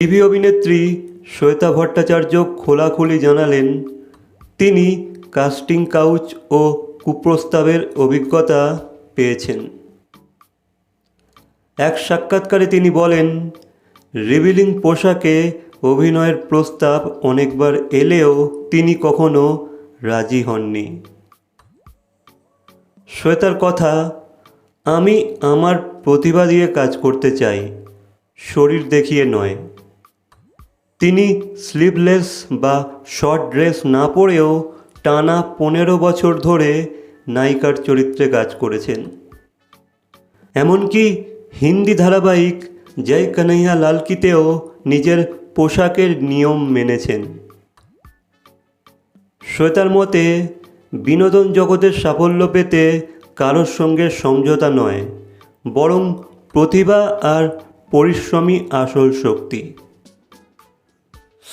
TV অভিনেত্রী শ্বেতা ভট্টাচার্য খোলাখুলি জানালেন, তিনি কাস্টিং কাউচ ও কুপ্রস্তাবের অভিজ্ঞতা পেয়েছেন। এক সাক্ষাৎকারে তিনি বলেন, রিভিলিং পোশাকে অভিনয়ের প্রস্তাব অনেকবার এলেও তিনি কখনো রাজি হননি। শ্বেতার কথা, আমি আমার প্রতিভা দিয়ে কাজ করতে চাই, শরীর দেখিয়ে নয়। তিনি স্লিভলেস বা শর্ট ড্রেস না পরেও টানা পনেরো বছর ধরে নায়িকার চরিত্রে কাজ করেছেন। এমনকি হিন্দি ধারাবাহিক জয় কানাইয়া লালকিতেও নিজের পোশাকের নিয়ম মেনেছেন। শ্বেতার মতে, বিনোদন জগতের সাফল্য পেতে কারোর সঙ্গে সমঝোতা নয়, বরং প্রতিভা আর পরিশ্রমী আসল শক্তি।